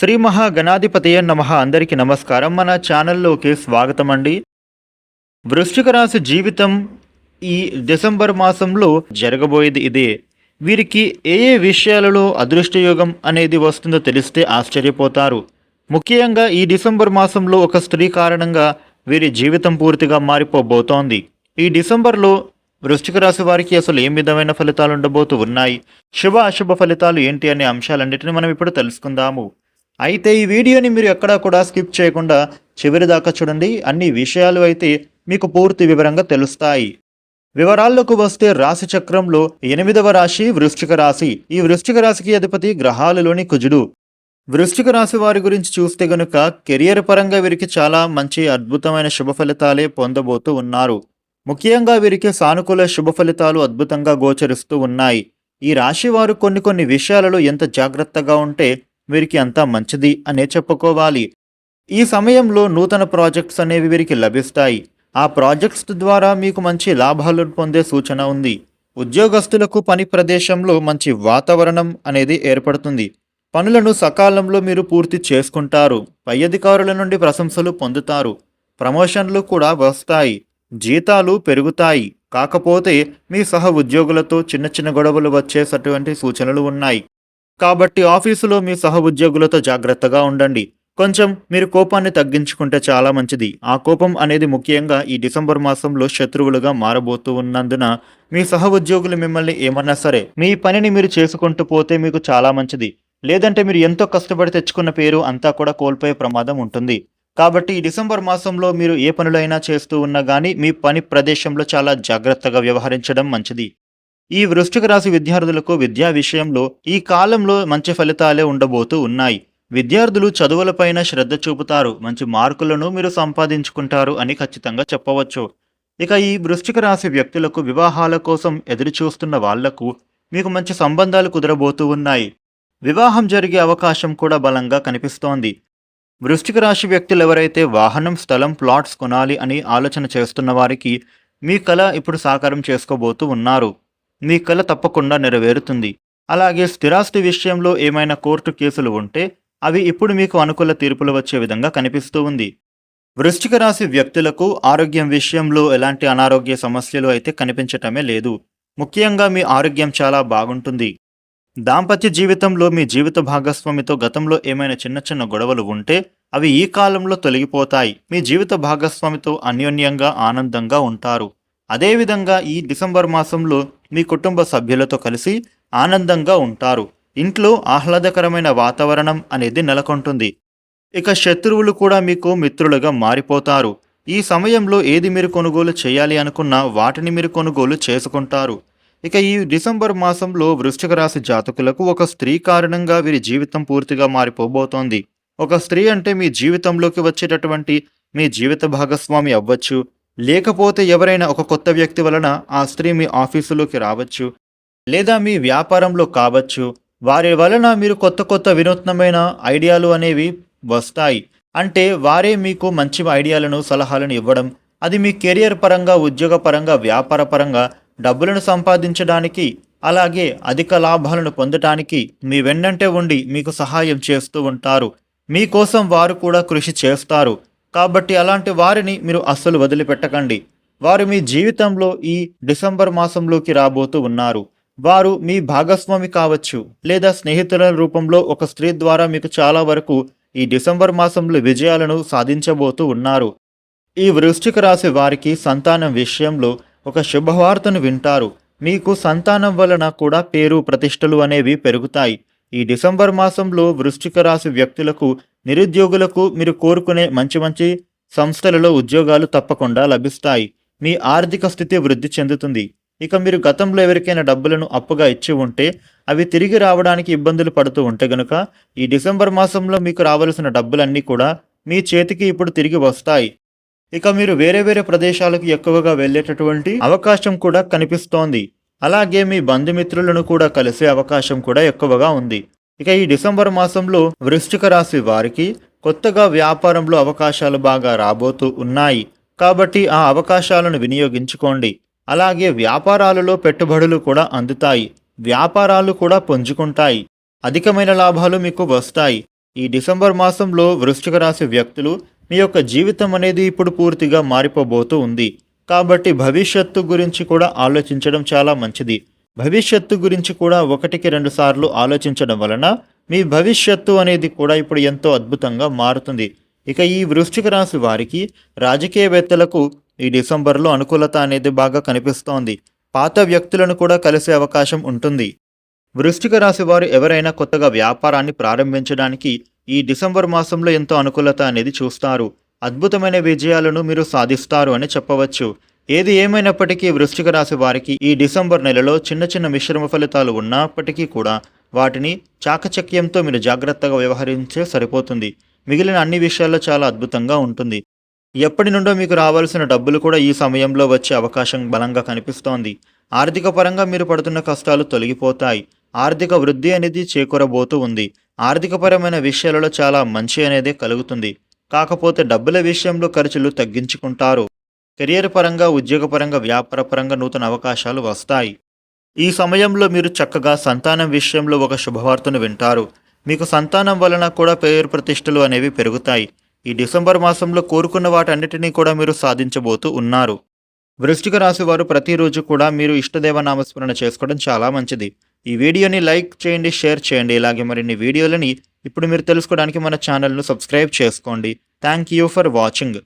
శ్రీ మహాగణాధిపతయ నమ. అందరికీ నమస్కారం. మన ఛానల్లోకి స్వాగతం అండి వృశ్చిక రాశి జీవితం ఈ డిసెంబర్ మాసంలో జరగబోయేది ఇదే. వీరికి ఏ ఏ విషయాలలో అదృష్టయోగం అనేది వస్తుందో తెలిస్తే ఆశ్చర్యపోతారు. ముఖ్యంగా ఈ డిసెంబర్ మాసంలో ఒక స్త్రీ కారణంగా వీరి జీవితం పూర్తిగా మారిపోబోతోంది. ఈ డిసెంబర్లో వృశ్చిక రాశి వారికి అసలు ఏం విధమైన ఫలితాలు ఉండబోతూ ఉన్నాయి? శుభ అశుభ ఫలితాలు ఏంటి అనే అంశాలన్నిటిని మనం ఇప్పుడు తెలుసుకుందాము. అయితే ఈ వీడియోని మీరు ఎక్కడా కూడా స్కిప్ చేయకుండా చివరి దాకా చూడండి. అన్ని విషయాలు అయితే మీకు పూర్తి వివరంగా తెలుస్తాయి. వివరాల్లోకి వస్తే రాశి చక్రంలో ఎనిమిదవ రాశి వృశ్చిక రాశి. ఈ వృశ్చిక రాశికి అధిపతి గ్రహాలలోని కుజుడు. వృశ్చిక రాశి వారి గురించి చూస్తే గనుక కెరియర్ పరంగా వీరికి చాలా మంచి అద్భుతమైన శుభ ఫలితాలే పొందబోతూ ఉన్నారు. ముఖ్యంగా వీరికి సానుకూల శుభ ఫలితాలు అద్భుతంగా గోచరిస్తూ ఉన్నాయి. ఈ రాశి వారు కొన్ని కొన్ని విషయాలలో ఎంత జాగ్రత్తగా ఉంటే వీరికి అంతా మంచిది అనే చెప్పుకోవాలి. ఈ సమయంలో నూతన ప్రాజెక్ట్స్ అనేవి వీరికి లభిస్తాయి. ఆ ప్రాజెక్ట్స్ ద్వారా మీకు మంచి లాభాలు పొందే సూచన ఉంది. ఉద్యోగస్తులకు పని ప్రదేశంలో మంచి వాతావరణం అనేది ఏర్పడుతుంది. పనులను సకాలంలో మీరు పూర్తి చేసుకుంటారు. పై అధికారుల నుండి ప్రశంసలు పొందుతారు. ప్రమోషన్లు కూడా వస్తాయి. జీతాలు పెరుగుతాయి. కాకపోతే మీ సహ ఉద్యోగులతో చిన్న చిన్న గొడవలు వచ్చేటటువంటి సూచనలు ఉన్నాయి. కాబట్టి ఆఫీసులో మీ సహ ఉద్యోగులతో జాగ్రత్తగా ఉండండి. కొంచెం మీరు కోపాన్ని తగ్గించుకుంటే చాలా మంచిది. ఆ కోపం అనేది ముఖ్యంగా ఈ డిసెంబర్ మాసంలో శత్రువులుగా మారబోతూ ఉన్నందున మీ సహ ఉద్యోగులు మిమ్మల్ని ఏమన్నా సరే మీ పనిని మీరు చేసుకుంటూ పోతే మీకు చాలా మంచిది. లేదంటే మీరు ఎంతో కష్టపడి తెచ్చుకున్న పేరు అంతా కూడా కోల్పోయే ప్రమాదం ఉంటుంది. కాబట్టి ఈ డిసెంబర్ మాసంలో మీరు ఏ పనులైనా చేస్తూ ఉన్నా కానీ మీ పని ప్రదేశంలో చాలా జాగ్రత్తగా వ్యవహరించడం మంచిది. ఈ వృష్టిక రాశి విద్యార్థులకు విద్యా విషయంలో ఈ కాలంలో మంచి ఫలితాలే ఉండబోతూ ఉన్నాయి. విద్యార్థులు చదువులపైన శ్రద్ధ చూపుతారు. మంచి మార్కులను మీరు సంపాదించుకుంటారు అని ఖచ్చితంగా చెప్పవచ్చు. ఇక ఈ వృష్టిక రాశి వ్యక్తులకు వివాహాల కోసం ఎదురు చూస్తున్న వాళ్ళకు మీకు మంచి సంబంధాలు కుదరబోతూ ఉన్నాయి. వివాహం జరిగే అవకాశం కూడా బలంగా కనిపిస్తోంది. వృష్టిక రాశి వ్యక్తులు ఎవరైతే వాహనం స్థలం ప్లాట్స్ కొనాలి అని ఆలోచన చేస్తున్న వారికి మీ కళ ఇప్పుడు సాకారం చేసుకోబోతూ ఉన్నారు. మీ కళ తప్పకుండా నెరవేరుతుంది. అలాగే స్థిరాస్తి విషయంలో ఏమైనా కోర్టు కేసులు ఉంటే అవి ఇప్పుడు మీకు అనుకూల తీర్పులు వచ్చే విధంగా కనిపిస్తూ ఉంది. వృశ్చిక రాశి వ్యక్తులకు ఆరోగ్యం విషయంలో ఎలాంటి అనారోగ్య సమస్యలు అయితే కనిపించటమే లేదు. ముఖ్యంగా మీ ఆరోగ్యం చాలా బాగుంటుంది. దాంపత్య జీవితంలో మీ జీవిత భాగస్వామితో గతంలో ఏమైనా చిన్న చిన్న గొడవలు ఉంటే అవి ఈ కాలంలో తొలగిపోతాయి. మీ జీవిత భాగస్వామితో అన్యోన్యంగా ఆనందంగా ఉంటారు. అదేవిధంగా ఈ డిసెంబర్ మాసంలో మీ కుటుంబ సభ్యులతో కలిసి ఆనందంగా ఉంటారు. ఇంట్లో ఆహ్లాదకరమైన వాతావరణం అనేది నెలకొంటుంది. ఇక శత్రువులు కూడా మీకు మిత్రులుగా మారిపోతారు. ఈ సమయంలో ఏది మీరు కొనుగోలు చేయాలి అనుకున్నా వాటిని మీరు కొనుగోలు చేసుకుంటారు. ఇక ఈ డిసెంబర్ మాసంలో వృశ్చిక రాశి జాతకులకు ఒక స్త్రీ కారణంగా వీరి జీవితం పూర్తిగా మారిపోబోతోంది. ఒక స్త్రీ అంటే మీ జీవితంలోకి వచ్చేటటువంటి మీ జీవిత భాగస్వామి అవ్వచ్చు లేకపోతే ఎవరైనా ఒక కొత్త వ్యక్తి వలన ఆ స్త్రీ మీ ఆఫీసులోకి రావచ్చు లేదా మీ వ్యాపారంలో కావచ్చు. వారి వలన మీరు కొత్త కొత్త వినూత్నమైన ఐడియాలు అనేవి వస్తాయి. అంటే వారే మీకు మంచి ఐడియాలను సలహాలను ఇవ్వడం. అది మీ కెరియర్ పరంగా ఉద్యోగ పరంగా వ్యాపార పరంగా డబ్బులను సంపాదించడానికి అలాగే అధిక లాభాలను పొందటానికి మీ వెన్నంటే ఉండి మీకు సహాయం చేస్తూ ఉంటారు. మీకోసం వారు కూడా కృషి చేస్తారు. కాబట్టి అలాంటి వారిని మీరు అస్సలు వదిలిపెట్టకండి. వారు మీ జీవితంలో ఈ డిసెంబర్ మాసంలోకి రాబోతూ ఉన్నారు. వారు మీ భాగస్వామి కావచ్చు లేదా స్నేహితుల రూపంలో ఒక స్త్రీ ద్వారా మీకు చాలా వరకు ఈ డిసెంబర్ మాసంలో విజయాలను సాధించబోతూ ఉన్నారు. ఈ వృశ్చిక రాశి వారికి సంతానం విషయంలో ఒక శుభవార్తను వింటారు. మీకు సంతానం వలన కూడా పేరు ప్రతిష్టలు అనేవి పెరుగుతాయి. ఈ డిసెంబర్ మాసంలో వృశ్చిక రాశి వ్యక్తులకు నిరుద్యోగులకు మీరు కోరుకునే మంచి మంచి సంస్థలలో ఉద్యోగాలు తప్పకుండా లభిస్తాయి. మీ ఆర్థిక స్థితి వృద్ధి చెందుతుంది. ఇక మీరు గతంలో ఎవరికైనా డబ్బులను అప్పుగా ఇచ్చి ఉంటే అవి తిరిగి రావడానికి ఇబ్బందులు పడుతూ ఉంటే గనుక ఈ డిసెంబర్ మాసంలో మీకు రావలసిన డబ్బులన్నీ కూడా మీ చేతికి ఇప్పుడు తిరిగి వస్తాయి. ఇక మీరు వేరే వేరే ప్రదేశాలకు ఎక్కువగా వెళ్ళేటటువంటి అవకాశం కూడా కనిపిస్తోంది. అలాగే మీ బంధుమిత్రులను కూడా కలిసే అవకాశం కూడా ఎక్కువగా ఉంది. ఇక ఈ డిసెంబర్ మాసంలో వృశ్చిక రాశి వారికి కొత్తగా వ్యాపారంలో అవకాశాలు బాగా రాబోతూ ఉన్నాయి. కాబట్టి ఆ అవకాశాలను వినియోగించుకోండి. అలాగే వ్యాపారాలలో పెట్టుబడులు కూడా అందుతాయి. వ్యాపారాలు కూడా పుంజుకుంటాయి. అధికమైన లాభాలు మీకు వస్తాయి. ఈ డిసెంబర్ మాసంలో వృశ్చిక రాశి వ్యక్తులు మీ యొక్క జీవితం అనేది ఇప్పుడు పూర్తిగా మారిపోబోతూ ఉంది. కాబట్టి భవిష్యత్తు గురించి కూడా ఆలోచించడం చాలా మంచిది. భవిష్యత్తు గురించి కూడా ఒకటికి రెండు సార్లు ఆలోచించడం వలన మీ భవిష్యత్తు అనేది కూడా ఇప్పుడు ఎంతో అద్భుతంగా మారుతుంది. ఇక ఈ వృశ్చిక రాశి వారికి రాజకీయవేత్తలకు ఈ డిసెంబర్లో అనుకూలత అనేది బాగా కనిపిస్తోంది. పాత వ్యక్తులను కూడా కలిసే అవకాశం ఉంటుంది. వృశ్చిక రాశి వారు ఎవరైనా కొత్తగా వ్యాపారాన్ని ప్రారంభించడానికి ఈ డిసెంబర్ మాసంలో ఎంతో అనుకూలత అనేది చూస్తారు. అద్భుతమైన విజయాలను మీరు సాధిస్తారు అని చెప్పవచ్చు. ఏది ఏమైనప్పటికీ వృశ్చిక రాశి వారికి ఈ డిసెంబర్ నెలలో చిన్న చిన్న మిశ్రమ ఫలితాలు ఉన్నప్పటికీ కూడా వాటిని చాకచక్యంతో మీరు జాగ్రత్తగా వ్యవహరించే సరిపోతుంది. మిగిలిన అన్ని విషయాల్లో చాలా అద్భుతంగా ఉంటుంది. ఎప్పటి నుండో మీకు రావాల్సిన డబ్బులు కూడా ఈ సమయంలో వచ్చే అవకాశం బలంగా కనిపిస్తోంది. ఆర్థిక పరంగా మీరు పడుతున్న కష్టాలు తొలగిపోతాయి. ఆర్థిక వృద్ధి అనేది చేకూరబోతూ ఉంది. ఆర్థికపరమైన విషయాలలో చాలా మంచి అనేది కలుగుతుంది. కాకపోతే డబ్బుల విషయంలో ఖర్చులు తగ్గించుకుంటారు. కెరియర్ పరంగా ఉద్యోగపరంగా వ్యాపార పరంగా నూతన అవకాశాలు వస్తాయి. ఈ సమయంలో మీరు చక్కగా సంతానం విషయంలో ఒక శుభవార్తను వింటారు. మీకు సంతానం వలన కూడా పేరు ప్రతిష్టలు అనేవి పెరుగుతాయి. ఈ డిసెంబర్ మాసంలో కోరుకున్న వాటన్నిటినీ కూడా మీరు సాధించబోతూ ఉన్నారు. వృష్టిక రాశి వారు ప్రతిరోజు కూడా మీరు ఇష్టదేవ నామస్మరణ చేసుకోవడం చాలా మంచిది. ఈ వీడియోని లైక్ చేయండి షేర్ చేయండి. ఇలాగే మరిన్ని వీడియోలని ఇప్పుడు మీరు తెలుసుకోవడానికి మన ఛానల్ను సబ్స్క్రైబ్ చేసుకోండి. Thank you for watching.